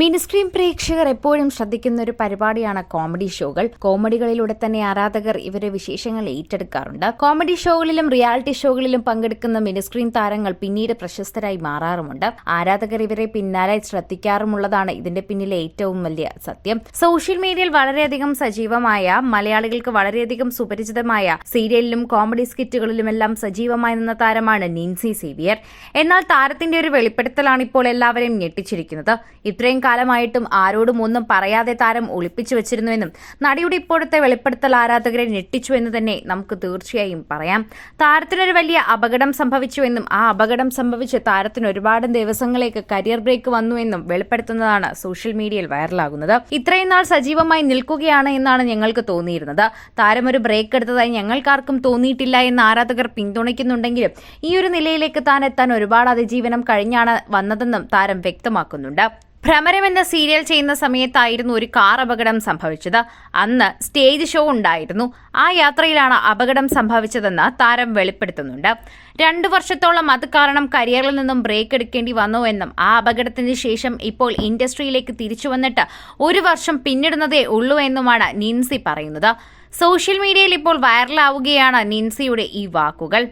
Mini screen പ്രേക്ഷകർ എപ്പോഴും ശ്രദ്ധിക്കുന്ന ഒരു പരിപാടിയാണ് കോമഡി ഷോകൾ. കോമഡികളിലൂടെ തന്നെ ആരാധകർ ഇവരെ വിശേഷങ്ങൾ ഏറ്റെടുക്കാറുണ്ട്. കോമഡി ഷോകളിലും റിയാലിറ്റി ഷോകളിലും പങ്കെടുക്കുന്ന മിനിസ്ക്രീൻ താരങ്ങൾ പിന്നീട് പ്രശസ്തരായി മാറാറുമുണ്ട്. ആരാധകർ ഇവരെ പിന്നാലെ ശ്രദ്ധിക്കാറുമുള്ളതാണ് ഇതിന്റെ പിന്നിലെ ഏറ്റവും വലിയ സത്യം. സോഷ്യൽ മീഡിയയിൽ വളരെയധികം സജീവമായ മലയാളികൾക്ക് വളരെയധികം സുപരിചിതമായ സീരിയലിലും കോമഡി സ്കിറ്റുകളിലുമെല്ലാം സജീവമായി നിന്ന താരമാണ് നിൻസി സേവിയർ. എന്നാൽ താരത്തിന്റെ ഒരു വെളിപ്പെടുത്തലാണ് ഇപ്പോൾ എല്ലാവരെയും ഞെട്ടിച്ചിരിക്കുന്നത്. ഇത്രയും കാലമായിട്ടും ആരോടും ഒന്നും പറയാതെ താരം ഒളിപ്പിച്ചു വെച്ചിരുന്നുവെന്നും നടിയുടെ ഇപ്പോഴത്തെ വെളിപ്പെടുത്തൽ ആരാധകരെ ഞെട്ടിച്ചു എന്ന് തന്നെ നമുക്ക് തീർച്ചയായും പറയാം. താരത്തിനൊരു വലിയ അപകടം സംഭവിച്ചുവെന്നും ആ അപകടം സംഭവിച്ച് താരത്തിന് ഒരുപാട് ദിവസങ്ങളേക്ക് കരിയർ ബ്രേക്ക് വന്നുവെന്നും വെളിപ്പെടുത്തുന്നതാണ് സോഷ്യൽ മീഡിയയിൽ വൈറലാകുന്നത്. ഇത്രയും നാൾ സജീവമായി നിൽക്കുകയാണ് എന്നാണ് ഞങ്ങൾക്ക് തോന്നിയിരുന്നത്. താരം ഒരു ബ്രേക്ക് എടുത്തതായി ഞങ്ങൾക്കാർക്കും തോന്നിയിട്ടില്ല എന്ന് ആരാധകർ പിന്തുണയ്ക്കുന്നുണ്ടെങ്കിലും ഈ ഒരു നിലയിലേക്ക് താൻ എത്താൻ ഒരുപാട് അതിജീവനം കഴിഞ്ഞാണ് വന്നതെന്നും താരം വ്യക്തമാക്കുന്നുണ്ട്. ഭ്രമരം എന്ന സീരിയൽ ചെയ്യുന്ന സമയത്തായിരുന്നു ഒരു കാർ അപകടം സംഭവിച്ചത്. അന്ന് സ്റ്റേജ് ഷോ ഉണ്ടായിരുന്നു. ആ യാത്രയിലാണ് അപകടം സംഭവിച്ചതെന്ന് താരം വെളിപ്പെടുത്തുന്നുണ്ട്. രണ്ടു വർഷത്തോളം അത് കാരണം കരിയറിൽ നിന്നും ബ്രേക്ക് എടുക്കേണ്ടി വന്നു എന്നും ആ അപകടത്തിന് ശേഷം ഇപ്പോൾ ഇൻഡസ്ട്രിയിലേക്ക് തിരിച്ചു വന്നിട്ട് ഒരു വർഷം പിന്നിടുന്നതേ ഉള്ളൂ എന്നുമാണ് നിൻസി പറയുന്നത്. സോഷ്യൽ മീഡിയയിൽ ഇപ്പോൾ വൈറലാവുകയാണ് നിൻസിയുടെ ഈ വാക്കുകൾ.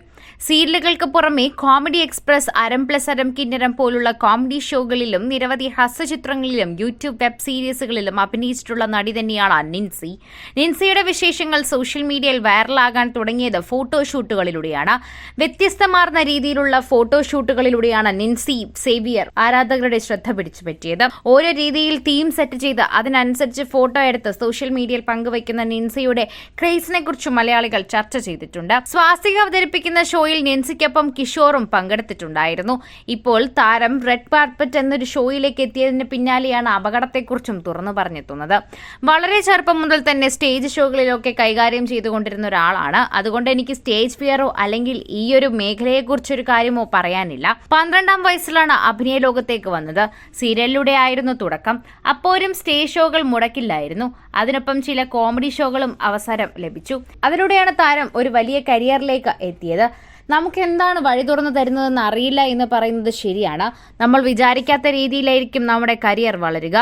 സീരിയലുകൾക്ക് പുറമെ കോമഡി എക്സ്പ്രസ് അരം പ്ലസ് അരം കിന്നരം പോലുള്ള കോമഡി ഷോകളിലും നിരവധി ഹ്രസ്വചിത്രങ്ങളിലും യൂട്യൂബ് വെബ് സീരീസുകളിലും അഭിനയിച്ചിട്ടുള്ള നടി തന്നെയാണ് നിൻസി. നിൻസിയുടെ വിശേഷങ്ങൾ സോഷ്യൽ മീഡിയയിൽ വൈറലാകാൻ തുടങ്ങിയത് ഫോട്ടോഷൂട്ടുകളിലൂടെയാണ് വ്യത്യസ്തമാർന്ന രീതിയിലുള്ള ഫോട്ടോഷൂട്ടുകളിലൂടെയാണ് നിൻസി സേവിയർ ആരാധകരുടെ ശ്രദ്ധ പിടിച്ചു പറ്റിയത് ഓരോ രീതിയിൽ തീം സെറ്റ് ചെയ്ത് അതിനനുസരിച്ച് ഫോട്ടോ എടുത്ത് സോഷ്യൽ മീഡിയയിൽ പങ്കുവയ്ക്കുന്ന നിൻസിയുടെ ക്രേസിനെ കുറിച്ച് മലയാളികൾ ചർച്ച ചെയ്തിട്ടുണ്ട്. സ്വാസ്തിക അവതരിപ്പിക്കുന്ന ഷോയിൽ നെൻസിക്കൊപ്പം കിഷോറും പങ്കെടുത്തിട്ടുണ്ടായിരുന്നു. ഇപ്പോൾ താരം റെഡ് കാർപ്പറ്റ് എന്നൊരു ഷോയിലേക്ക് എത്തിയതിന് പിന്നാലെയാണ് അപകടത്തെക്കുറിച്ചും തുറന്നു പറഞ്ഞെത്തുന്നത് വളരെ ചെറുപ്പം മുതൽ തന്നെ സ്റ്റേജ് ഷോകളിലൊക്കെ കൈകാര്യം ചെയ്തുകൊണ്ടിരുന്ന ഒരാളാണ്. അതുകൊണ്ട് എനിക്ക് സ്റ്റേജ് ഫിയറോ അല്ലെങ്കിൽ ഈ ഒരു മേഖലയെക്കുറിച്ചൊരു കാര്യമോ പറയാനില്ല. പന്ത്രണ്ടാം വയസ്സിലാണ് അഭിനയ ലോകത്തേക്ക് വന്നത്. സീരിയലിലൂടെ ആയിരുന്നു തുടക്കം. അപ്പോഴും സ്റ്റേജ് ഷോകൾ മുടക്കില്ലായിരുന്നു. അതിനൊപ്പം ചില കോമഡി ഷോകളും അവസരം ലഭിച്ചു. അതിലൂടെയാണ് താരം ഒരു വലിയ കരിയറിലേക്ക് എത്തിയത്. നമുക്ക് എന്താണ് വഴി തുറന്നു തരുന്നതെന്ന് അറിയില്ല എന്ന് പറയുന്നത് ശരിയാണ്. നമ്മൾ വിചാരിക്കാത്ത രീതിയിലായിരിക്കും നമ്മുടെ കരിയർ വളരുക.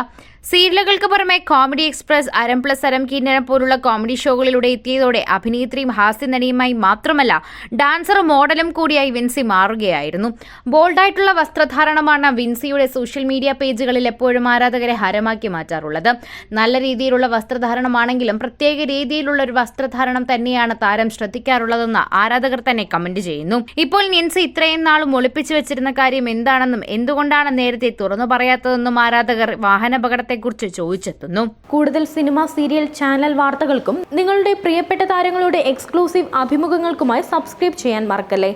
സീരിയലുകൾക്ക് പുറമെ കോമഡി എക്സ്പ്രസ് അരം പ്ലസ് അരം കിന്നരം പോലുള്ള കോമഡി ഷോകളിലൂടെ എത്തിയതോടെ അഭിനേത്രിയും ഹാസ്യനടിയുമായി മാത്രമല്ല ഡാൻസറും മോഡലും കൂടിയായി വിൻസി മാറുകയായിരുന്നു. ബോൾഡായിട്ടുള്ള വസ്ത്രധാരണമാണ് വിൻസിയുടെ സോഷ്യൽ മീഡിയ പേജുകളിൽ എപ്പോഴും ആരാധകരെ ഹരമാക്കി മാറ്റാറുള്ളത്. നല്ല രീതിയിലുള്ള വസ്ത്രധാരണമാണെങ്കിലും പ്രത്യേക രീതിയിലുള്ള ഒരു വസ്ത്രധാരണം തന്നെയാണ് താരം ശ്രദ്ധിക്കാറുള്ളതെന്ന് ആരാധകർ തന്നെ കമന്റ് ചെയ്യുന്നു. ഇപ്പോൾ നിൻസി ഇത്രയും നാളും ഒളിപ്പിച്ചു വെച്ചിരുന്ന കാര്യം എന്താണെന്നും എന്തുകൊണ്ടാണ് നേരത്തെ തുറന്നു പറയാത്തതെന്നും ആരാധകർ വാഹനാപകടത്തെക്കുറിച്ച് ചോദിച്ചെത്തുന്നു. കൂടുതൽ സിനിമ സീരിയൽ ചാനൽ വാർത്തകൾക്കും നിങ്ങളുടെ പ്രിയപ്പെട്ട താരങ്ങളുടെ എക്സ്ക്ലൂസീവ് അഭിമുഖങ്ങൾക്കുമായി സബ്സ്ക്രൈബ് ചെയ്യാൻ മറക്കല്ലേ?